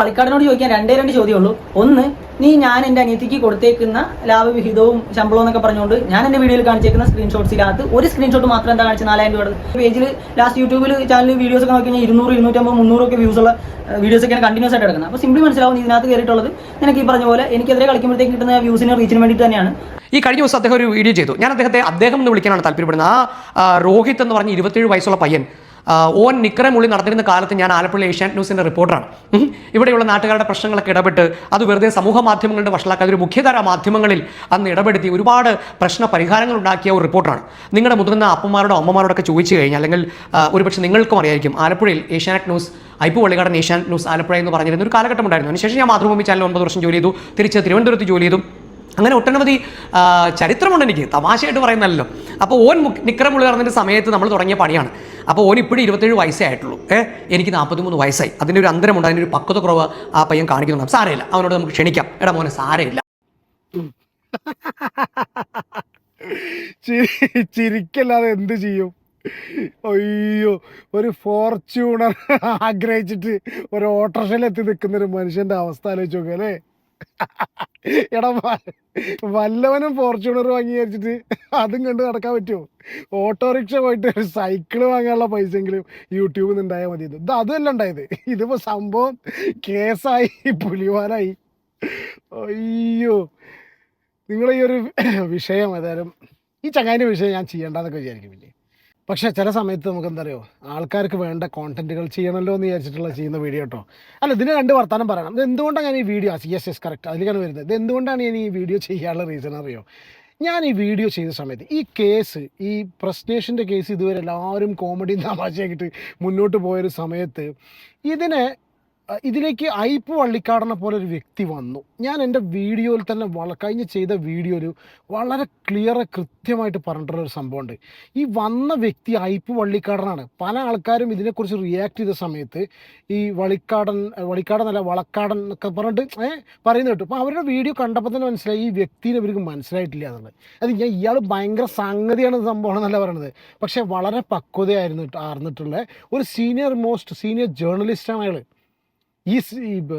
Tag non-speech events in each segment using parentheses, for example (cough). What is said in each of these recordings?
കളിക്കാരനോട് ചോദിക്കാൻ രണ്ടേ രണ്ട് ചോദ്യമുള്ളൂ. ഒന്ന് നീ ഞാൻ എന്റെ അനിയത്തിക്ക് കൊടുത്തേക്കുന്ന ലാഭവിഹിതവും ശമ്പളവും എന്നൊക്കെ പറഞ്ഞുകൊണ്ട് ഞാൻ എന്റെ വീഡിയോയിൽ കാണിച്ചേക്കുന്ന സ്ക്രീൻഷോട്ട്സിനകത്ത് ഒരു സ്ക്രീൻഷോട്ട് മാത്രം എന്താ കാണിച്ചത്? നാലായിരം രൂപ പേജിൽ ലാസ്റ്റ് യൂട്യൂബിൽ ചാനൽ വീഡിയോസ് ഒക്കെ നോക്കി കഴിഞ്ഞാൽ ഇരുന്നൂറ് ഇരുന്നൂറ്റമ്പത് മുന്നൂറൊക്കെ വ്യൂസ് ഉള്ള വീഡിയോസ് ഒക്കെയാണ് കണ്ടിന്യൂസ് ആയിട്ട് എടുക്കുന്നത് അപ്പോൾ സിംപ്ലി മനസ്സിലാവും ഇതിനകത്ത് കയറിയിട്ടുള്ളത്. നിനക്ക് ഈ പറഞ്ഞ പോലെ എനിക്കെതിരെ കളിക്കുമ്പോഴത്തേക്ക് കിട്ടുന്ന വ്യൂസിന് റീച്ചിന് വേണ്ടിയിട്ട് തന്നെയാണ്. ഈ കഴിഞ്ഞ ദിവസം അദ്ദേഹം ഒരു വീഡിയോ ചെയ്തു. ഞാൻ അദ്ദേഹത്തെ അദ്ദേഹം എന്ന് വിളിക്കാനാണ് താല്പര്യപ്പെടുന്നത്. ആ രോഹിത് എന്ന് പറഞ്ഞ ഇരുപത്തേഴ് വയസ്സുള്ള പയ്യൻ ഓൻ നിക്കറെ മുള്ളി നടന്നിരുന്ന കാലത്ത് ഞാൻ ആലപ്പുഴ ഏഷ്യാനെറ്റ് ന്യൂസിന്റെ റിപ്പോർട്ടറാണ്. ഇവിടെയുള്ള നാട്ടുകാരുടെ പ്രശ്നങ്ങളൊക്കെ ഇടപെട്ട് അത് വെറുതെ സമൂഹ മാധ്യമങ്ങളുടെ വഷളാക്കാതെ ഒരു മുഖ്യധാര മാധ്യമങ്ങളിൽ അന്ന് ഇടപെടുത്തി ഒരുപാട് പ്രശ്ന പരിഹാരങ്ങൾ ഉണ്ടാക്കിയ ഒരു റിപ്പോർട്ടറാണ്. നിങ്ങളുടെ മുതിർന്ന അപ്പന്മാരോടോ അമ്മമാരോടൊക്കെ ചോദിച്ചു കഴിഞ്ഞാൽ അല്ലെങ്കിൽ ഒരുപക്ഷെ നിങ്ങൾക്കും അറിയായിരിക്കും ആലപ്പുഴയിൽ Asianet News Aipe Pallikkadan Asianet News Alappuzha എന്ന് പറഞ്ഞിരുന്ന ഒരു കാലഘട്ടം ഉണ്ടായിരുന്നു. അതിനുശേഷം ഞാൻ മാതൃഭൂമി ചാനൽ ഒമ്പത് വർഷം ജോലി ചെയ്തു. തിരിച്ച് തിരുവനന്തപുരത്ത് ജോലി ചെയ്തു. അങ്ങനെ ഒട്ടനവധി ചരിത്രമുണ്ട് എനിക്ക്. തമാശയായിട്ട് പറയുന്നല്ലോ അപ്പോൾ ഓൻ നിക്കറമുള്ളി നടന്നതിന്റെ സമയത്ത് നമ്മൾ തുടങ്ങിയ പണിയാണ്. അപ്പോൾ ഓൻ ഇപ്പോഴും ഇരുപത്തേഴ് വയസ്സേ ആയിട്ടുള്ളൂ. ഏ എനിക്ക് നാൽപ്പത്തിമൂന്ന് വയസ്സായി. അതിന്റെ ഒരു അന്തരമുണ്ട് അതിന്റെ ഒരു പക്വത കുറവ് ആ പയ്യൻ കാണിക്കുന്നുണ്ട്. സാരമില്ല. അവനോട് നമുക്ക് ക്ഷണിക്കാം. എടാ മോനെ സാരമില്ല. ചിരിക്കല്ലാതെ എന്ത് ചെയ്യും? അയ്യോ ഒരു ഫോർച്യൂണർ ആഗ്രഹിച്ചിട്ട് ഒരു ഓട്ടോറിക്ഷയിൽ എത്തി നിൽക്കുന്ന ഒരു മനുഷ്യന്റെ അവസ്ഥ ആലോചിച്ച് നോക്കുക അല്ലേ? എടാ വല്ലവനും ഫോർച്യൂണർ വാങ്ങി വിചാരിച്ചിട്ട് അതും കണ്ട് നടക്കാൻ പറ്റുമോ? ഓട്ടോറിക്ഷ പോയിട്ട് സൈക്കിൾ വാങ്ങാനുള്ള പൈസയെങ്കിലും യൂട്യൂബിൽ നിന്ന് ഉണ്ടായാൽ മതി ഇത് അതല്ല ഉണ്ടായത്. ഇതിപ്പോ സംഭവം കേസായി പുലിവാലായി അയ്യോ. നിങ്ങളെ ഈ ഒരു വിഷയം ഏതായാലും ഈ ചങ്ങാന്റെ വിഷയം ഞാൻ ചെയ്യേണ്ടെന്നൊക്കെ വിചാരിക്കും പിന്നെ പക്ഷേ ചില സമയത്ത് നമുക്ക് എന്താ അറിയോ? ആൾക്കാർക്ക് വേണ്ട കോണ്ടന്റുകൾ ചെയ്യണമല്ലോ എന്ന് വിചാരിച്ചിട്ടുള്ള ചെയ്യുന്ന വീഡിയോ കേട്ടോ അല്ല ഇതിന് രണ്ട് വർത്താനം പറയണം. ഇത് എന്തുകൊണ്ടാണ് ഞാൻ ഈ വീഡിയോ യെസ് യെസ് കറക്റ്റ് അതിലേക്കാണ് വരുന്നത്. ഇത് എന്തുകൊണ്ടാണ് ഞാൻ ഈ വീഡിയോ ചെയ്യാനുള്ള റീസൺ അറിയോ? ഞാൻ ഈ വീഡിയോ ചെയ്ത സമയത്ത് ഈ കേസ് ഈ പ്രശ്നേഷന്റെ കേസ് ഇതുവരെ എല്ലാവരും കോമഡിയും തമാശയാക്കിയിട്ട് മുന്നോട്ട് പോയൊരു സമയത്ത് ഇതിനെ ഇതിലേക്ക് ഐപ്പ് വള്ളിക്കാടനെ പോലെ ഒരു വ്യക്തി വന്നു. ഞാൻ എന്റെ വീഡിയോയിൽ തന്നെ വള കഴിഞ്ഞ് ചെയ്ത വീഡിയോയിൽ വളരെ ക്ലിയർ കൃത്യമായിട്ട് പറഞ്ഞിട്ടുള്ള ഒരു സംഭവമുണ്ട്. ഈ വന്ന വ്യക്തി ഐപ്പ് വള്ളിക്കാടനാണ്. പല ആൾക്കാരും ഇതിനെക്കുറിച്ച് റിയാക്ട് ചെയ്ത സമയത്ത് ഈ വളിക്കാടൻ വളിക്കാടനല്ല വളക്കാടൻ എന്നൊക്കെ പറഞ്ഞിട്ട് ഏ പറയുന്നത് കേട്ടു. അപ്പോൾ അവരുടെ വീഡിയോ കണ്ടപ്പോൾ തന്നെ മനസ്സിലായി ഈ വ്യക്തിനെ ഇവർക്ക് മനസ്സിലായിട്ടില്ല എന്നുള്ളത്. അത് ഞാൻ ഇയാൾ ഭയങ്കര സംഗതിയാണ് സംഭവം എന്നല്ല പറയുന്നത് പക്ഷേ വളരെ പക്വതയായിരുന്നു ആർന്നിട്ടുള്ള ഒരു സീനിയർ മോസ്റ്റ് സീനിയർ ജേർണലിസ്റ്റാണ് അയാൾ ഈ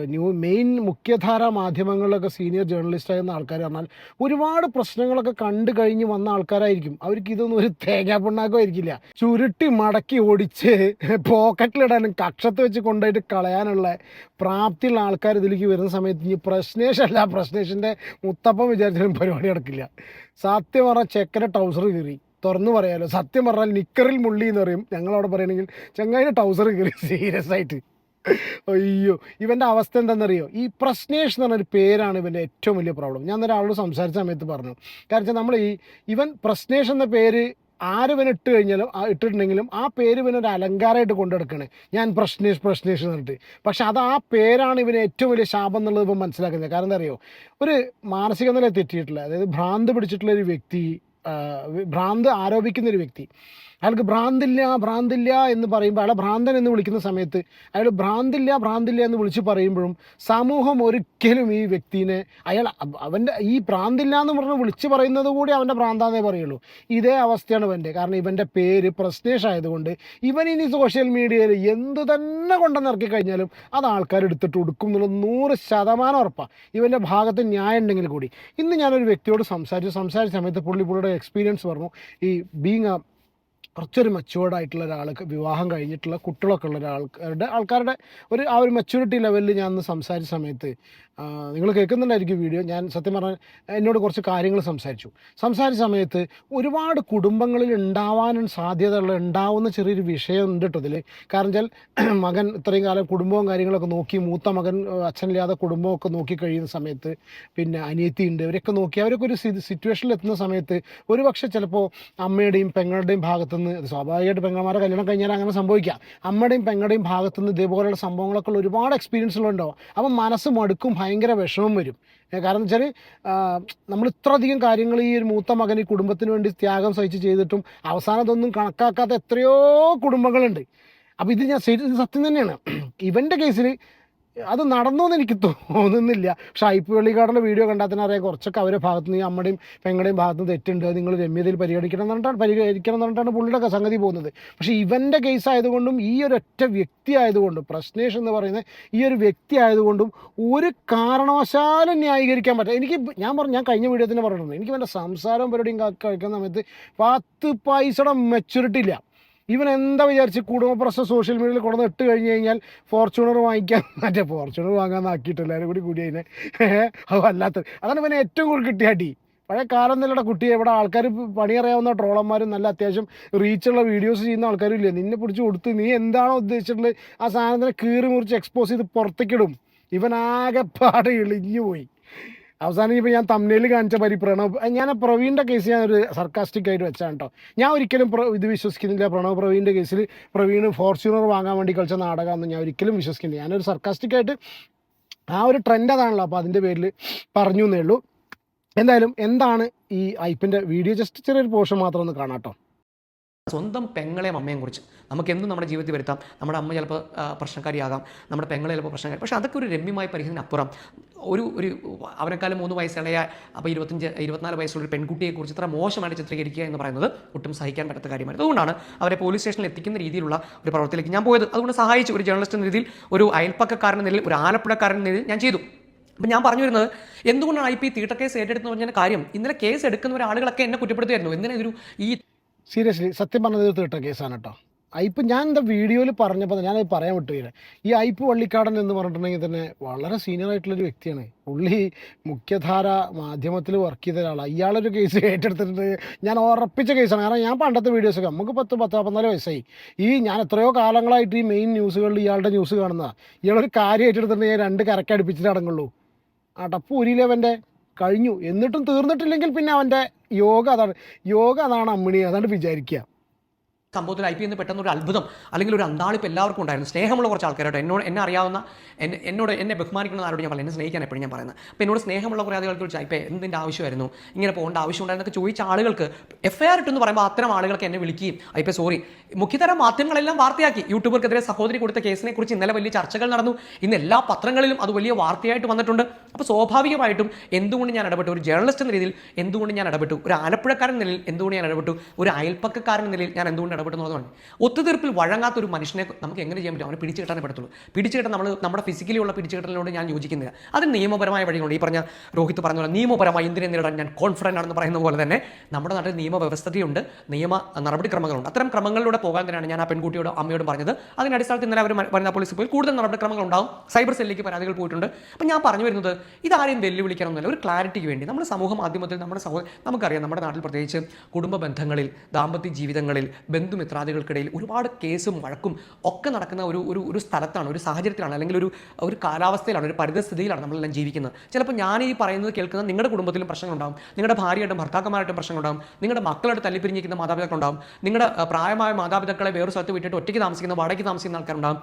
ന്യൂ മെയിൻ മുഖ്യധാര മാധ്യമങ്ങളിലൊക്കെ സീനിയർ ജേർണലിസ്റ്റ് ആയിരുന്ന ആൾക്കാർ പറഞ്ഞാൽ ഒരുപാട് പ്രശ്നങ്ങളൊക്കെ കണ്ടു കഴിഞ്ഞ് വന്ന ആൾക്കാരായിരിക്കും. അവർക്ക് ഇതൊന്നും ഒരു തേങ്ങാപ്പിണ്ണാക്കോ ആയിരിക്കില്ല ചുരുട്ടി മടക്കി ഓടിച്ച് പോക്കറ്റിലിടാനും കക്ഷത്ത് വെച്ച് കൊണ്ടുപോയിട്ട് കളയാനുള്ള പ്രാപ്തിയുള്ള ആൾക്കാർ ഇതിലേക്ക് വരുന്ന സമയത്ത് ഇനി പ്രശ്നേഷല്ല പ്രശ്നേഷിന്റെ മുത്തപ്പം വിചാരിച്ചാലും പരിപാടി നടക്കില്ല. സത്യം പറഞ്ഞാൽ ചെക്കന്റെ ടൗസർ കീറി. തുറന്നു പറയാലോ. സത്യം പറഞ്ഞാൽ നിക്കറിൽ മുള്ളി എന്ന് പറയും. ഞങ്ങളവിടെ പറയണമെങ്കിൽ ചങ്ങായിന്റെ ടൗസർ കീറി. (laughs) സീരിയസ് ആയിട്ട്. അയ്യോ ഇവന്റെ അവസ്ഥ എന്താണെന്നറിയോ? ഈ പ്രശ്നേഷ് എന്ന് പറഞ്ഞൊരു പേരാണ് ഇവന്റെ ഏറ്റവും വലിയ പ്രോബ്ലം ഞാൻ ഒരാളോട് സംസാരിച്ച സമയത്ത് പറഞ്ഞു. കാരണം വെച്ചാൽ നമ്മൾ ഈ ഇവൻ പ്രശ്നേഷ് എന്ന പേര് ആര് ഇവൻ ഇട്ട് കഴിഞ്ഞാലും ഇട്ടിട്ടുണ്ടെങ്കിലും ആ പേര് ഇവൻ ഒരു അലങ്കാരമായിട്ട് കൊണ്ടെടുക്കണേ. ഞാൻ പ്രശ്നേഷ് പ്രശ്നേഷ് എന്നിട്ട് പക്ഷെ അത് ആ പേരാണ് ഇവന് ഏറ്റവും വലിയ ശാപം എന്നുള്ളത് ഇപ്പം മനസ്സിലാക്കുന്നത്. കാരണം എന്താ അറിയോ ഒരു മാനസിക നില തെറ്റിയിട്ടുള്ള അതായത് ഭ്രാന്ത് പിടിച്ചിട്ടുള്ള ഒരു വ്യക്തി ഭ്രാന്ത് ആരോപിക്കുന്ന ഒരു വ്യക്തി. അയാൾക്ക് ഭ്രാന്തില്ല ഭ്രാന്തില്ല എന്ന് പറയുമ്പോൾ അയാളെ ഭ്രാന്തൻ എന്ന് വിളിക്കുന്ന സമയത്ത് അയാൾ ഭ്രാന്തില്ല ഭ്രാന്തില്ല എന്ന് വിളിച്ച് പറയുമ്പോഴും സമൂഹം ഒരിക്കലും ഈ വ്യക്തിനെ അയാൾ അവ- അവന്റെ ഈ ഭ്രാന്തില്ല എന്ന് പറഞ്ഞ് വിളിച്ച് പറയുന്നത് കൂടി അവന്റെ ഭ്രാന്താന്നേ പറയുള്ളൂ. ഇതേ അവസ്ഥയാണ് ഇവന്റെ. കാരണം ഇവന്റെ പേര് പ്രശ്നേഷ് ആയതുകൊണ്ട് ഇവൻ ഇനി സോഷ്യൽ മീഡിയയിൽ എന്ത് തന്നെ കൊണ്ടെന്ന് ഇറക്കി കഴിഞ്ഞാലും അത് ആൾക്കാർ എടുത്തിട്ട് കൊടുക്കും എന്നുള്ളത് നൂറ് ശതമാനം ഉറപ്പാണ് ഇവന്റെ ഭാഗത്ത് ന്യായം ഉണ്ടെങ്കിൽ കൂടി. ഇന്ന് ഞാനൊരു വ്യക്തിയോട് സംസാരിച്ചു സംസാരിച്ച സമയത്ത് പുള്ളി പുള്ളിയുടെ എക്സ്പീരിയൻസ് പറഞ്ഞു. ഈ ബീങ് കുറച്ചൊരു മെച്ചുവേർഡ് ആയിട്ടുള്ള ഒരാൾക്ക് വിവാഹം കഴിഞ്ഞിട്ടുള്ള കുട്ടികളൊക്കെ ഉള്ള ഒരാൾക്കാരുടെ ആൾക്കാരുടെ ഒരു ആ ഒരു മെച്യൂരിറ്റി ലെവലിൽ ഞാൻ സംസാരിച്ച സമയത്ത് നിങ്ങൾ കേൾക്കുന്നുണ്ടായിരിക്കും വീഡിയോ ഞാൻ സത്യം പറഞ്ഞാൽ എന്നോട് കുറച്ച് കാര്യങ്ങൾ സംസാരിച്ചു. സംസാരിച്ച സമയത്ത് ഒരുപാട് കുടുംബങ്ങളിൽ ഉണ്ടാവാനും സാധ്യതയുള്ള ഉണ്ടാവുന്ന ചെറിയൊരു വിഷയം ഉണ്ട് കേട്ടോ ഇതിൽ കാരണം വെച്ചാൽ (clears throat) മകൻ ഇത്രയും കാലം കുടുംബവും കാര്യങ്ങളൊക്കെ നോക്കി മൂത്ത മകൻ അച്ഛനില്ലാതെ കുടുംബമൊക്കെ നോക്കി കഴിയുന്ന സമയത്ത് പിന്നെ അനിയത്തി ഉണ്ട് ഇവരൊക്കെ നോക്കി അവരൊക്കെ ഒരു സിറ്റുവേഷനിൽ എത്തുന്ന സമയത്ത് ഒരു ചിലപ്പോൾ അമ്മയുടെയും പെങ്ങളുടെയും ഭാഗത്തുനിന്ന് സ്വാഭാവികമായിട്ട് പെങ്ങന്മാരെ കല്യാണം കഴിഞ്ഞാൽ അങ്ങനെ സംഭവിക്കാം. അമ്മയുടെയും പെങ്ങളുടെയും ഭാഗത്തുനിന്ന് ഇതേപോലെയുള്ള സംഭവങ്ങളൊക്കെ ഉള്ള ഒരുപാട് എക്സ്പീരിയൻസുകളുണ്ടാവും അപ്പം മനസ്സ് മടുക്കും ഭയങ്കര വിഷമം വരും. കാരണം വെച്ചാൽ നമ്മൾ ഇത്രയധികം കാര്യങ്ങൾ ഈ ഒരു മൂത്ത മകൻ ഈ കുടുംബത്തിന് വേണ്ടി ത്യാഗം സഹിച്ച് ചെയ്തിട്ടും അവസാനം അതൊന്നും കണക്കാക്കാത്ത എത്രയോ കുടുംബങ്ങളുണ്ട്. അപ്പോൾ ഇത് ഞാൻ സത്യം തന്നെയാണ്. (clears throat) ഇവന്റെ കേസിൽ അത് നടന്നു എന്ന് എനിക്ക് തോന്നുന്നില്ല. പക്ഷെ ഐ പി വെള്ളിക്കാടിന്റെ വീഡിയോ കണ്ടാൽ തന്നെ അറിയാം. കുറച്ചൊക്കെ അവരുടെ ഭാഗത്ത് നിന്ന് അമ്മയുടെയും പെങ്ങളുടെയും ഭാഗത്ത് നിന്ന് തെറ്റുണ്ട്. നിങ്ങൾ രമ്യതയിൽ പരിഗണിക്കണം എന്ന് പറഞ്ഞിട്ടാണ് പരിഗണിക്കണം എന്ന് പറഞ്ഞിട്ടാണ് പുള്ളിയുടെ സംഗതി പോകുന്നത്. പക്ഷേ ഇവന്റെ കേസ് ആയതുകൊണ്ടും ഈ ഒറ്റ വ്യക്തി ആയതുകൊണ്ടും പ്രശ്നേഷ് എന്ന് പറയുന്നത് ഈ ഒരു വ്യക്തി ആയതുകൊണ്ടും ഒരു കാരണവശാലും ന്യായീകരിക്കാൻ പറ്റില്ല. എനിക്ക് ഞാൻ പറഞ്ഞു ഞാൻ കഴിഞ്ഞ വീഡിയോ തന്നെ പറഞ്ഞിട്ടുണ്ട് എനിക്ക് എന്റെ സംസാരം പരിപാടിയും കഴിക്കുന്ന സമയത്ത് പത്ത് പൈസയുടെ മെച്ചൂരിറ്റി ഇല്ല. ഇവൻ എന്താ വിചാരിച്ച് കുടുംബ പ്രശ്നം സോഷ്യൽ മീഡിയയിൽ കൊണ്ടുവന്ന് ഇട്ട് കഴിഞ്ഞ് കഴിഞ്ഞാൽ ഫോർച്യൂണർ വാങ്ങിക്കാൻ (laughs) മറ്റേ ഫോർച്യൂണർ വാങ്ങാൻ ആക്കിയിട്ട് എല്ലാവരും കൂടി കൂടി അതിനെ (laughs) അത് അല്ലാത്ത അതാണ് ഇവന് ഏറ്റവും കൂടുതൽ കിട്ടിയ അടി. പഴയ കാലം നിലയുടെ കുട്ടിയെ. ഇവിടെ ആൾക്കാർ പണി അറിയാവുന്ന ട്രോളന്മാരും നല്ല അത്യാവശ്യം റീച്ചുള്ള വീഡിയോസ് ചെയ്യുന്ന ആൾക്കാരും ഇല്ലേ നിന്നെ പിടിച്ച് കൊടുത്ത് നീ എന്താണോ ഉദ്ദേശിച്ചിട്ടുള്ളത്? ആ സാധനത്തിനെ കീറി മുറിച്ച് എക്സ്പോസ് ചെയ്ത് പുറത്തേക്കിടും. ഇവൻ ആകെ പാടെ ഇളിഞ്ഞു പോയി അവസാനം ഇപ്പോൾ ഞാൻ തമ്മിൽ കാണിച്ച പരി പ്രണവ് ഞാൻ പ്രവീണിന്റെ കേസ് ഞാൻ ഒരു സർക്കാസ്റ്റിക് ആയിട്ട് വെച്ചാണ് കേട്ടോ ഞാൻ ഒരിക്കലും ഇത് വിശ്വസിക്കുന്നില്ല. പ്രണവ് പ്രവീണിന്റെ കേസിൽ പ്രവീണ് ഫോർച്യൂണർ വാങ്ങാൻ വേണ്ടി കളിച്ച നാടകമെന്ന് ഞാൻ ഒരിക്കലും വിശ്വസിക്കുന്നില്ല. ഞാനൊരു സർക്കാസ്റ്റിക് ആയിട്ട് ആ ഒരു ട്രെൻഡ് അതാണല്ലോ അപ്പോൾ അതിന്റെ പേരിൽ പറഞ്ഞു എന്നേ ഉള്ളൂ. എന്തായാലും എന്താണ് ഈ ഐപ്പിന്റെ വീഡിയോ ജസ്റ്റ് ചെറിയൊരു പോർഷൻ മാത്രം ഒന്ന് കാണാം കേട്ടോ സ്വന്തം പെങ്ങളെയും അമ്മയും കുറിച്ച്. നമുക്ക് എന്തും നമ്മുടെ ജീവിതത്തിൽ വരുത്താം. നമ്മുടെ അമ്മ ചിലപ്പോൾ പ്രശ്നക്കാരിയാകാം. നമ്മുടെ പെങ്ങളെ ചിലപ്പോൾ പ്രശ്നക്കാരി. പക്ഷേ അതൊക്കെ ഒരു രമ്യമായ പരിഹരിക്കുന്നതിനപ്പുറം ഒരു ഒരു അവരെക്കാലം മൂന്ന് വയസ്സിളയ അപ്പോൾ ഇരുപത്തഞ്ച് ഇരുപത്തിനാല് വയസ്സുള്ള ഒരു പെൺകുട്ടിയെക്കുറിച്ച് ഇത്ര മോശമായിട്ട് ചിത്രീകരിക്കുക എന്ന് പറയുന്നത് ഒട്ടും സഹിക്കാൻ പറ്റാത്ത കാര്യമാണ്. അതുകൊണ്ടാണ് അവരെ പോലീസ് സ്റ്റേഷനിൽ എത്തിക്കുന്ന രീതിയിലുള്ള ഒരു പ്രവർത്തിയിലേക്ക് ഞാൻ പോയത്. അതുകൊണ്ട് സഹായിച്ചു ഒരു ജേർണലിസ്റ്റ് എന്ന രീതിയിൽ ഒരു അയൽപ്പക്കക്കാരൻ നിലയിൽ ഒരു ആലപ്പുഴക്കാരൻ നിലയിൽ ഞാൻ ചെയ്തു. അപ്പം ഞാൻ പറഞ്ഞു വരുന്നത് എന്തുകൊണ്ടാണ് ഐ പി തീട്ട കേസ് ഏറ്റെടുത്തെന്ന് പറഞ്ഞ കാര്യം? ഇന്നലെ കേസ് എടുക്കുന്ന ആളുകളൊക്കെ എന്നെ കുറ്റപ്പെടുത്തുമായിരുന്നു എന്തിനാ ഇതൊരു ഈ സീരിയസ്ലി സത്യം പറഞ്ഞത് തീട്ട കേസാണ് കേട്ടോ. ഐപ്പ് ഞാൻ എന്താ വീഡിയോയിൽ പറഞ്ഞപ്പോൾ ഞാനത് പറയാൻ വിട്ടുകയില്ല ഈ ഐപ്പ് വള്ളിക്കാടൻ എന്ന് പറഞ്ഞിട്ടുണ്ടെങ്കിൽ തന്നെ വളരെ സീനിയർ ആയിട്ടുള്ളൊരു വ്യക്തിയാണ്. പുള്ളി മുഖ്യധാര മാധ്യമത്തിൽ വർക്ക് ചെയ്ത ഒരാളാണ് ഇയാളൊരു കേസ് ഏറ്റെടുത്തിട്ട് ഞാൻ ഉറപ്പിച്ച കേസാണ് കാരണം ഞാൻ പണ്ടത്തെ വീഡിയോസൊക്കെ നമുക്ക് പത്ത് പത്ത് പതിനാല് വയസ്സായി. ഈ ഞാൻ എത്രയോ കാലങ്ങളായിട്ട് ഈ മെയിൻ ന്യൂസുകളിൽ ഇയാളുടെ ന്യൂസ് കാണുന്നതാണ് ഇയാളൊരു കാര്യം ഏറ്റെടുത്തിട്ടുണ്ടെങ്കിൽ രണ്ട് കരക്കടുപ്പിച്ചിട്ട് അടങ്ങുള്ളൂ ആ അടങ്ങുള്ളൂ അടപ്പ് ഉരിയിലവന്റെ കഴിഞ്ഞു. എന്നിട്ടും തീർന്നിട്ടില്ലെങ്കിൽ പിന്നെ അവന്റെ യോഗ അതാണ്. യോഗ അതാണ് അമ്മിണി. അതാണ് വിചാരിക്കുക. സംഭവത്തിൽ ഐ പി എന്ന് പെട്ടെന്ന് ഒരു അത്ഭുതം അല്ലെങ്കിൽ ഒരു അന്താളിപ്പ് എല്ലാവർക്കും ഉണ്ടായിരുന്നു. സ്നേഹമുള്ള കുറച്ച് ആൾക്കാരോട്ട് എന്നോട് എന്നെ അറിയാവുന്ന എന്നെ എന്നോട് എന്നെ ബഹുമാനിക്കുന്ന ആരോട് ഞാൻ പറഞ്ഞു എന്നെ സ്നേഹിക്കാൻ എപ്പോഴും ഞാൻ പറയുന്നത്. അപ്പോൾ എന്നോട് സ്നേഹമുള്ള കുറേ ആളുകൾക്ക് ചോദിച്ചാൽ ഇപ്പോൾ എന്തിന്റെ ആവശ്യമായിരുന്നു? ഇങ്ങനെ പോകേണ്ട ആവശ്യമുണ്ടായിരുന്നൊക്കെ ചോദിച്ച ആളുകൾക്ക് എഫ് ഐ ആർ ഇട്ടെന്ന് പറയുമ്പോൾ അത്തരം ആളുകൾക്ക് എന്നെ വിളിക്കുകയും ഇപ്പോൾ സോറി. മുഖ്യതരം മാധ്യമങ്ങളെല്ലാം വാർത്തയാക്കി. യൂട്യൂബർക്കെതിരെ സഹോദരി കൊടുത്ത കേസിനെ കുറിച്ച് ഇന്നലെ വലിയ ചർച്ചകൾ നടന്നു. ഇന്ന് എല്ലാ പത്രങ്ങളിലും അത് വലിയ വാർത്തയായിട്ട് വന്നിട്ടുണ്ട്. അപ്പോൾ സ്വാഭാവികമായിട്ടും എന്തുകൊണ്ട് ഞാൻ ഇടപെട്ടു? ഒരു ജേർണലിസ്റ്റ് എന്ന രീതിയിൽ എന്തുകൊണ്ട് ഞാൻ ഇടപെട്ടു? ഒരു ആലപ്പുഴക്കാരൻ നിലയിൽ എന്തുകൊണ്ട് ഞാൻ ഇടപെട്ടു? ഒരു അയൽപ്പക്കക്കാരൻ നിലയിൽ ഞാൻ എന്തുകൊണ്ട് ഇടപെട്ടു എന്നുള്ളതാണ് ഒത്തുതീർപ്പിൽ വഴങ്ങാത്ത ഒരു മനുഷ്യനെ നമുക്ക് എങ്ങനെ ചെയ്യാൻ പറ്റും? അവനെ പിടിച്ചു കിട്ടാനേ പറ്റത്തുള്ളൂ. പിടിച്ചു കിട്ടാൻ നമ്മൾ നമ്മുടെ ഫിസിക്കലി ഉള്ള പിടിച്ചുകിട്ടലിനോട് ഞാൻ യോജിക്കുന്നില്ല. അത് നിയമപരമായ വഴികളുണ്ട്. ഈ പറഞ്ഞ രോഹിത് പറഞ്ഞ പോലെ നിയമപരമായി ഇന്ത്യനെ നേരിടാൻ ഞാൻ കോൺഫിഡന്റ് ആണെന്ന് പറയുന്ന പോലെ തന്നെ നമ്മുടെ നാട്ടിൽ നിയമവ്യവസ്ഥതയുണ്ട്. നിയമ നടപടിക്രമങ്ങളുണ്ട്. അത്തരം ക്രമങ്ങളിലൂടെ പോകാൻ തന്നെയാണ് ഞാൻ ആ പെൺകുട്ടിയോടും അമ്മയോടും പറഞ്ഞത്. അതിന്റെ അടിസ്ഥാനത്തിൽ ഇന്നലെ അവർ വനിതാ പോലീസിൽ പോയി കൂടുതൽ നടപടിക്രമങ്ങൾ ഉണ്ടാവും സൈബർ സെല്ലിലേക്ക് പരാതികൾ പോയിട്ടുണ്ട്. അപ്പം ഞാൻ പറഞ്ഞു വരുന്നത് ഇതാരെയും വെല്ലുവിളിക്കണമെന്നില്ല ഒരു ക്ലാരിറ്റിക്ക് വേണ്ടി. നമ്മുടെ സമൂഹ മാധ്യമത്തിൽ നമ്മുടെ സമൂഹം നമുക്കറിയാം നമ്മുടെ നാട്ടിൽ പ്രത്യേകിച്ച് കുടുംബ ബന്ധങ്ങളിൽ ദാമ്പത്യ ജീവിതങ്ങളിൽ ബന്ധുമിത്രാദികൾക്കിടയിൽ ഒരുപാട് കേസും വഴക്കും ഒക്കെ നടക്കുന്ന ഒരു ഒരു ഒരു സ്ഥലത്താണ് ഒരു സാഹചര്യത്തിലാണ് അല്ലെങ്കിൽ ഒരു ഒരു കാലാവസ്ഥയിലാണ് ഒരു പരിതസ്ഥിതിയിലാണ് നമ്മളെല്ലാം ജീവിക്കുന്നത്. ചിലപ്പോൾ ഞാൻ ഈ പറയുന്നത് കേൾക്കുന്ന നിങ്ങളുടെ കുടുംബത്തിലും പ്രശ്നങ്ങളുണ്ടാവും. നിങ്ങളുടെ ഭാര്യയായിട്ടും ഭർത്താക്കന്മാരായിട്ടും പ്രശ്നങ്ങളുണ്ടാവും. നിങ്ങളുടെ മക്കളായിട്ട് തല്ലിപ്പിരിഞ്ഞിരിക്കുന്ന മാതാപിതാക്കളുണ്ടാവും. നിങ്ങളുടെ പ്രായമായ മാതാപിതാക്കളെ വേറൊരു സ്ഥലത്ത് വിട്ടിട്ട് ഒറ്റയ്ക്ക് താമസിക്കുന്ന വാടകയ്ക്ക് താമസിക്കുന്ന ആൾക്കാരുണ്ടാവും.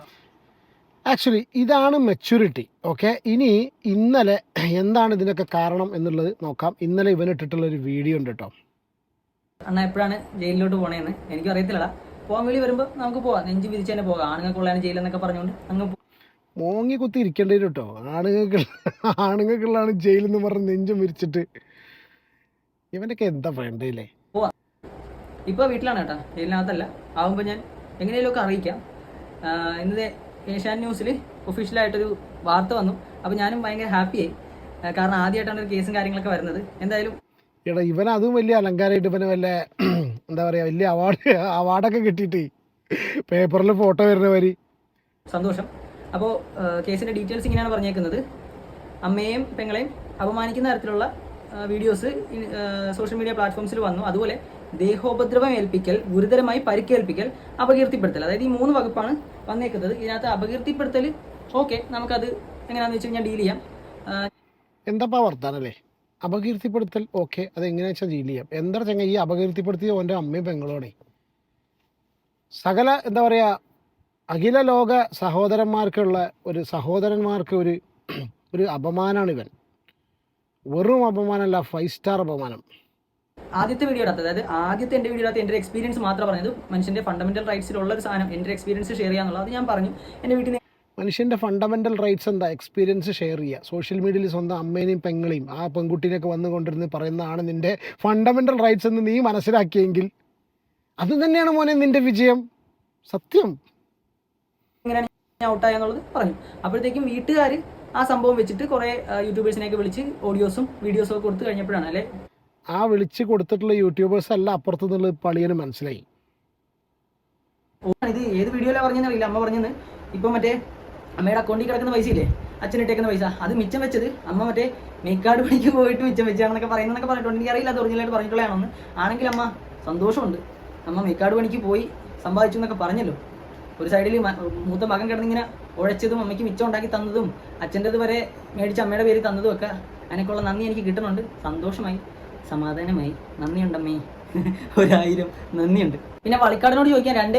ആക്ച്വലി ഇതാണ് മെച്യൂരിറ്റി ഓക്കെ ഇനി ഇന്നലെ എന്താണ് ഇതിനൊക്കെ കാരണം എന്നുള്ളത് നോക്കാം. ഇന്നലെ ഇവനിട്ടിട്ടുള്ള ഒരു വീഡിയോ ഉണ്ട് കേട്ടോ അണ്ണ എപ്പോഴാണ് ജയിലിലോട്ട് പോണേന്ന്? എനിക്കും അറിയത്തില്ലടാ. പോകാൻ വേണ്ടി വരുമ്പോൾ നമുക്ക് പോവാം. നെഞ്ചു വിരിച്ച് തന്നെ പോകാം. ആണുങ്ങൾക്കുള്ളതാണ് ജയിലെന്നൊക്കെ പറഞ്ഞുകൊണ്ട് അങ്ങ് മോങ്ങി കുത്തി ഇരിക്കേണ്ടി വരും കേട്ടോ ആണുങ്ങൾക്ക് ആണുങ്ങൾക്കുള്ളതാണ് ജയിലെന്ന് പറഞ്ഞ് നെഞ്ചും വിരിച്ചിട്ട്. ഇവനൊക്കെ എന്താ വേണ്ടല്ലേ ഇപ്പോൾ വീട്ടിലാണ് കേട്ടോ. ജയിലിനകത്തല്ല. ആകുമ്പോൾ ഞാൻ എങ്ങനെയൊക്കെ അറിയിക്കാം. ഇന്ന് ഇന്നത്തെ ഏഷ്യാൻ ന്യൂസിൽ ഒഫീഷ്യലായിട്ടൊരു വാർത്ത വന്നു. അപ്പോൾ ഞാനും ഭയങ്കര ഹാപ്പിയായി. കാരണം ആദ്യമായിട്ടാണ് ഒരു കേസും കാര്യങ്ങളൊക്കെ വരുന്നത്. എന്തായാലും എടാ ഇവൻ അതും വലിയ അലങ്കാരമായിട്ട് ഇവന് വല്ല (clears throat) എന്താ പറയാ വലിയ അവാർഡ് അവാർഡൊക്കെ കിട്ടിയിട്ട് പേപ്പറിൽ ഫോട്ടോ വരുന്ന വരി സന്തോഷം. അപ്പോൾ കേസിന്റെ ഡീറ്റെയിൽസ് ഇങ്ങനെയാണ് പറഞ്ഞേക്കുന്നത്. അമ്മയെയും പെങ്ങളെയും അപമാനിക്കുന്ന തരത്തിലുള്ള വീഡിയോസ് സോഷ്യൽ മീഡിയ പ്ലാറ്റ്ഫോംസിൽ വന്നു. അതുപോലെ ദേഹോപദ്രവം ഏൽപ്പിക്കൽ ഗുരുതരമായി പരിക്കേൽപ്പിക്കൽ അപകീർത്തിപ്പെടുത്തൽ. അതായത് ഈ മൂന്ന് വകുപ്പാണ് വന്നേക്കുന്നത്. ഇതിനകത്ത് അപകീർത്തിപ്പെടുത്തൽ ഓക്കെ നമുക്കത് എങ്ങനെയാണെന്ന് വെച്ച് കഴിഞ്ഞാൽ ഡീൽ ചെയ്യാം. എന്താ വർത്താനല്ലേ അപകീർത്തിപ്പെടുത്തൽ ഓക്കെ അത് എങ്ങനെയാ വെച്ചാൽ ഡീൽ ചെയ്യാം. എന്താ ചെങ്ങ ഈ അപകീർത്തിപ്പെടുത്തിയ ഓന്റെ അമ്മയും പെങ്ങളോടെ. സകല എന്താ പറയുക അഖില ലോക സഹോദരന്മാർക്കുള്ള ഒരു സഹോദരന്മാർക്ക് ഒരു ഒരു അപമാനമാണ് ഇവൻ. വെറും അപമാനമല്ല ഫൈവ് സ്റ്റാർ അപമാനം. ആദ്യത്തെ വീഡിയോ അകത്ത് അതായത് ആദ്യത്തെ എന്റെ വീഡിയോ എന്റെ എക്സ്പീരിയൻസ് മാത്രം പറഞ്ഞത് മനുഷ്യന്റെ ഫണ്ടമെന്റൽ റൈറ്റ്സിലുള്ള ഒരു സാധനം എന്റെ എക്സ്പീരിയൻസ് ഷെയർ ചെയ്യാന്നുള്ളത് അത് ഞാൻ പറഞ്ഞു. എന്റെ വീട്ടിൽ മനുഷ്യന്റെ ഫണ്ടമെന്റൽ റൈറ്റ്സ് എന്താ? എക്സ്പീരിയൻസ് ഷെയർ ചെയ്യുക. സോഷ്യൽ മീഡിയയിൽ സ്വന്തം അമ്മേനെയും പെങ്ങളെയും ആ പെൺകുട്ടീനെയൊക്കെ വന്നു കൊണ്ടിരുന്ന് പറയുന്നതാണ് നിന്റെ ഫണ്ടമെന്റൽ റൈറ്റ്സ് എന്ന് നീ മനസ്സിലാക്കിയെങ്കിൽ അത് തന്നെയാണ് മോനെ നിന്റെ വിജയം. സത്യം. ഇങ്ങനെയാണ് ഞാൻ ഔട്ടായെന്നുള്ളത് പറഞ്ഞു അപ്പോഴത്തേക്കും വീട്ടുകാർ ആ സംഭവം വെച്ചിട്ട് കുറേ യൂട്യൂബേഴ്സിനെയൊക്കെ വിളിച്ച് ഓഡിയോസും വീഡിയോസും ഒക്കെ കൊടുത്തു കഴിഞ്ഞപ്പോഴാണ് അല്ലേ? ആ വിളിച്ച് കൊടുത്തിട്ടുള്ള യൂട്യൂബേഴ്സ് അല്ല അപ്പുറത്തു നിന്നുള്ള പളിയന് മനസ്സിലായി. ഇത് ഏത് വീഡിയോയിലാണ് പറഞ്ഞെന്ന് അറിയില്ല. അമ്മ പറഞ്ഞത് ഇപ്പം മറ്റേ അമ്മയുടെ അക്കൗണ്ടിൽ കിടക്കുന്ന പൈസ ഇല്ലേ അച്ഛനിട്ടേക്കുന്ന പൈസ. അത് മിച്ചം വെച്ചത് അമ്മ മറ്റേ മേക്കാട് പണിക്ക് പോയിട്ട് മിച്ചം വെച്ചാണെന്നൊക്കെ പറയുന്നതൊക്കെ പറഞ്ഞിട്ടുണ്ട്. എനിക്ക് അറിയില്ല അത് ഒറിജിനലായിട്ട് പറഞ്ഞിട്ടുള്ളതാണെന്ന്. ആണെങ്കിൽ അമ്മ സന്തോഷമുണ്ട്. അമ്മ മേക്കാട് പണിക്ക് പോയി സമ്പാദിച്ചു എന്നൊക്കെ പറഞ്ഞല്ലോ. ഒരു സൈഡിൽ മൂത്ത മകൻ കിടന്നിങ്ങനെ ഉഴച്ചതും അമ്മയ്ക്ക് മിച്ചം ഉണ്ടാക്കി തന്നതും അച്ഛന്റെത് വരെ മേടിച്ച് അമ്മയുടെ പേര് തന്നതും ഒക്കെ അതിനൊക്കെയുള്ള നന്ദി എനിക്ക് കിട്ടുന്നുണ്ട്. സന്തോഷമായി സമാധാനമായി. നന്ദിയുണ്ടമ്മേ. (laughs) ഒരായിരം നന്ദിയുണ്ട്. പിന്നെ വളിക്കാടിനോട് ചോദിക്കാൻ രണ്ട്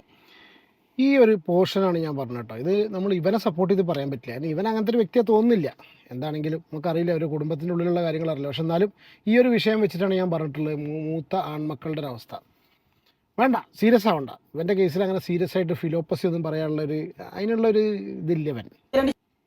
ഈ ഒരു പോർഷനാണ് ഞാൻ പറഞ്ഞത് കേട്ടോ. ഇത് നമ്മൾ ഇവനെ സപ്പോർട്ട് ചെയ്ത് പറയാൻ പറ്റില്ല. കാരണം ഇവൻ അങ്ങനത്തെ ഒരു വ്യക്തിയെ തോന്നുന്നില്ല. എന്താണെങ്കിലും നമുക്കറിയില്ല ഒരു കുടുംബത്തിന്റെ ഉള്ളിലുള്ള കാര്യങ്ങൾ അറിയില്ല പക്ഷെ എന്നാലും ഈ ഒരു വിഷയം വെച്ചിട്ടാണ് ഞാൻ പറഞ്ഞിട്ടുള്ളത് മൂത്ത ആൺമക്കളുടെ ഒരു അവസ്ഥ. വേണ്ട സീരിയസ് ആവണ്ട. ഇവന്റെ കേസിൽ അങ്ങനെ സീരിയസ് ആയിട്ട് ഫിലോപ്പസി ഒന്നും പറയാനുള്ള ഒരു അതിനുള്ളൊരു ഇതില്ല ഇവൻ.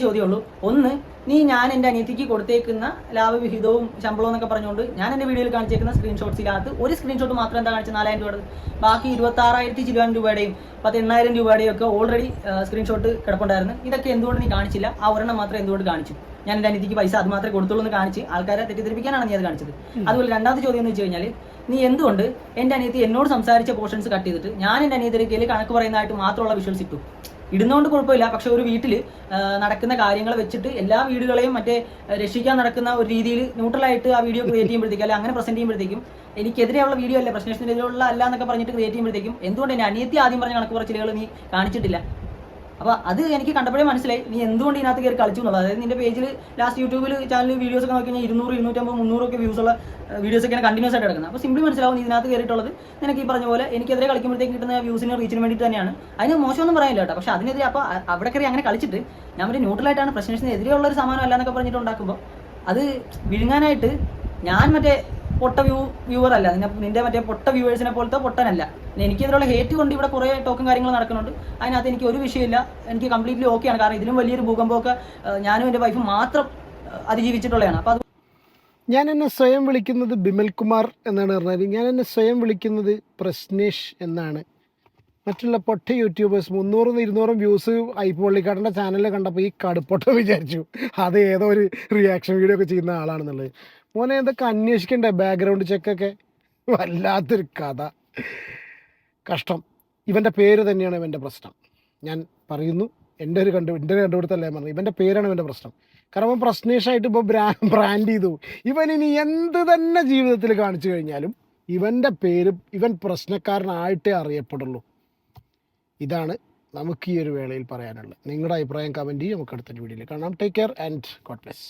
ചോദ്യമുള്ളൂ. ഒന്ന് നീ ഞാൻ എന്റെ അനിയത്തിക്ക് കൊടുത്തേക്കുന്ന ലാഭവിഹിതവും ശമ്പളവും എന്നൊക്കെ പറഞ്ഞുകൊണ്ട് ഞാൻ എന്റെ വീഡിയോയിൽ കാണിച്ചേക്കുന്ന സ്ക്രീൻഷോട്ട്സിനകത്ത് ഒരു സ്ക്രീൻഷോട്ട് മാത്രം എന്താ കാണിച്ചത്? നാലായിരം രൂപയുടെ ബാക്കി ഇരുപത്തി ആറായിരത്തി ചിരുവാൻ രൂപയുടെയും പത്ത് എണ്ണായിരം രൂപയുടെയും ഒക്കെ ഓൾറെഡി സ്ക്രീൻഷോട്ട് കിടപ്പുണ്ടായിരുന്നു. ഇതൊക്കെ എന്തുകൊണ്ട് നീ കാണിച്ചില്ല? ആ ഒരെണ്ണം മാത്രം എന്തുകൊണ്ട് കാണിച്ചു? ഞാൻ എന്റെ അനിയത്തിക്ക് പൈസ അത് മാത്രമേ കൊടുത്തുള്ളൂ എന്ന് കാണിച്ച് ആൾക്കാരെ തെറ്റിദ്ധരിപ്പിക്കാനാണ് നീ അത് കാണിച്ചത്. അതുപോലെ രണ്ടാമത്തെ ചോദ്യം എന്ന് വെച്ച് കഴിഞ്ഞാൽ നീ എന്തുകൊണ്ട് എന്റെ അനിയത്തി എന്നോട് സംസാരിച്ച പോർഷൻസ് കട്ട് ചെയ്തിട്ട് ഞാൻ എന്റെ അനിയത്തിലേക്ക് കണക്ക് പറയുന്നതായിട്ട് മാത്രമുള്ള വിഷ്വൽസ് ഇട്ടു. ഇടുന്നതുകൊണ്ട് കുഴപ്പമില്ല. പക്ഷെ ഒരു വീട്ടിൽ നടക്കുന്ന കാര്യങ്ങൾ വെച്ചിട്ട് എല്ലാ വീടുകളെയും മറ്റേ രക്ഷിക്കാൻ നടക്കുന്ന ഒരു രീതിയിൽ ന്യൂട്രലായിട്ട് ആ വീഡിയോ ക്രിയേറ്റ് ചെയ്യുമ്പോഴത്തേക്കും അല്ല അങ്ങനെ പ്രസന്റ് ചെയ്യുമ്പോഴത്തേക്കും എനിക്കെതിരെയുള്ള വീഡിയോ അല്ല പ്രശ്നത്തിനെതിരെയുള്ള അല്ല എന്നൊക്കെ പറഞ്ഞിട്ട് ക്രിയേറ്റ് ചെയ്യുമ്പോഴത്തേക്കും എന്തുകൊണ്ട് എന്റെ അനിയത്തി ആദ്യം പറഞ്ഞ കണക്ക് പറച്ചിലുകൾ നീ കാണിച്ചിട്ടില്ല? അപ്പോൾ അത് എനിക്ക് കണ്ടപ്പോഴേ മനസ്സിലായി. നീ എന്തുകൊണ്ട് ഇതിനകത്ത് കയറി കളിച്ചു എന്നുള്ളത്? അതായത് നിന്റെ പേജിൽ ലാസ്റ്റ് യൂട്യൂബിൽ ചാനലിൽ വീഡിയോസ് ഒക്കെ നോക്കി കഴിഞ്ഞാൽ ഇരുന്നൂറ് ഇരുന്നൂറ്റമ്പത് മുന്നൂറൊക്കെ വ്യൂസ് ഉള്ള വീഡിയോസ് ഒക്കെയാണ് കണ്ടിന്യൂസ് ആയിട്ട് കിടക്കുന്നത്. അപ്പോൾ സിംപ്ലി മനസ്സിലാവും നീ ഇതിനകത്ത് കയറിയിട്ടുള്ളത്. നിനക്ക് ഈ പറഞ്ഞ പോലെ എനിക്കെതിരെ കളിക്കുമ്പോഴത്തേക്ക് കിട്ടുന്ന വ്യൂസിന് റീച്ചിന് വേണ്ടിയിട്ട് തന്നെയാണ്. അതിന് മോശമൊന്നും പറയാനില്ല കേട്ടോ. പക്ഷേ അതിനെതിരെ അപ്പോൾ അവിടെ കയറി അങ്ങനെ കളിച്ചിട്ട് ഞാൻ ഒരു ന്യൂട്രലായിട്ടാണ് പ്രശ്നത്തിന് എതിരെയുള്ള ഒരു സമാനം അല്ല എന്നൊക്കെ പറഞ്ഞിട്ട് ഉണ്ടാക്കുമ്പോൾ അത് വിഴുങ്ങാനായിട്ട് ഞാൻ മറ്റേ പൊട്ട വ്യൂ വ്യൂവർ അല്ല നിന്റെ മറ്റേ പൊട്ട വ്യൂവേഴ്സിനെ പോലത്തെ പൊട്ടനല്ല. എനിക്ക് എനിക്കെതിരെയുള്ള ഹേറ്റ് കൊണ്ട് ഇവിടെ കുറേ ടോക്കും കാര്യങ്ങൾ നടക്കുന്നുണ്ട്. അതിനകത്ത് എനിക്ക് ഒരു വിഷയമില്ല. എനിക്ക് കംപ്ലീറ്റ്ലി ഓക്കെയാണ് കാരണം ഇതിലും വലിയൊരു ഭൂകമ്പമൊക്കെ ഞാനും എന്റെ വൈഫും മാത്രം അതിജീവിച്ചിട്ടുള്ളതാണ് അപ്പോൾ അത് ഞാൻ എന്നെ സ്വയം വിളിക്കുന്നത് ബിമൽ കുമാർ എന്നാണ് പറഞ്ഞത്. ഞാൻ എന്നെ സ്വയം വിളിക്കുന്നത് പ്രശ്നേഷ് എന്നാണ്. മറ്റുള്ള പൊട്ട യൂട്യൂബേഴ്സ് മുന്നൂറും ഇരുന്നൂറും വ്യൂസ് ഐപ്പ് പള്ളിക്കാടന്റെ ചാനലിൽ കണ്ടപ്പോൾ ഈ കടുപ്പൊട്ട വിചാരിച്ചു. അത് ഏതോ ഒരു റിയാക്ഷൻ വീഡിയോ ഒക്കെ ചെയ്യുന്ന ആളാണെന്നുള്ളത്. മോനെ എന്തൊക്കെ അന്വേഷിക്കണ്ടേ? ബാക്ക്ഗ്രൗണ്ട് ചെക്കൊക്കെ വല്ലാത്തൊരു കഥ. കഷ്ടം. ഇവന്റെ പേര് തന്നെയാണ് ഇവന്റെ പ്രശ്നം. ഞാൻ പറയുന്നു എന്റെ ഒരു കണ്ടു എന്റെ ഒരു കണ്ടുപിടുത്തല്ലേ പറഞ്ഞു ഇവന്റെ പേരാണ് ഇവന്റെ പ്രശ്നം. കാരണം പ്രശ്നേഷായിട്ട് ഇപ്പോൾ ബ്രാ ബ്രാൻഡ് ചെയ്തു. ഇവൻ ഇനി എന്ത് തന്നെ ജീവിതത്തിൽ കാണിച്ചു കഴിഞ്ഞാലും ഇവന്റെ പേര് ഇവൻ പ്രശ്നക്കാരനായിട്ടേ അറിയപ്പെടുള്ളൂ. ഇതാണ് നമുക്ക് ഈ ഒരു വേളയിൽ പറയാനുള്ളത്. നിങ്ങളുടെ അഭിപ്രായം കമന്റ് ചെയ്യും. നമുക്ക് അടുത്തൊരു വീഡിയോയിൽ കാണാം. Take care and God bless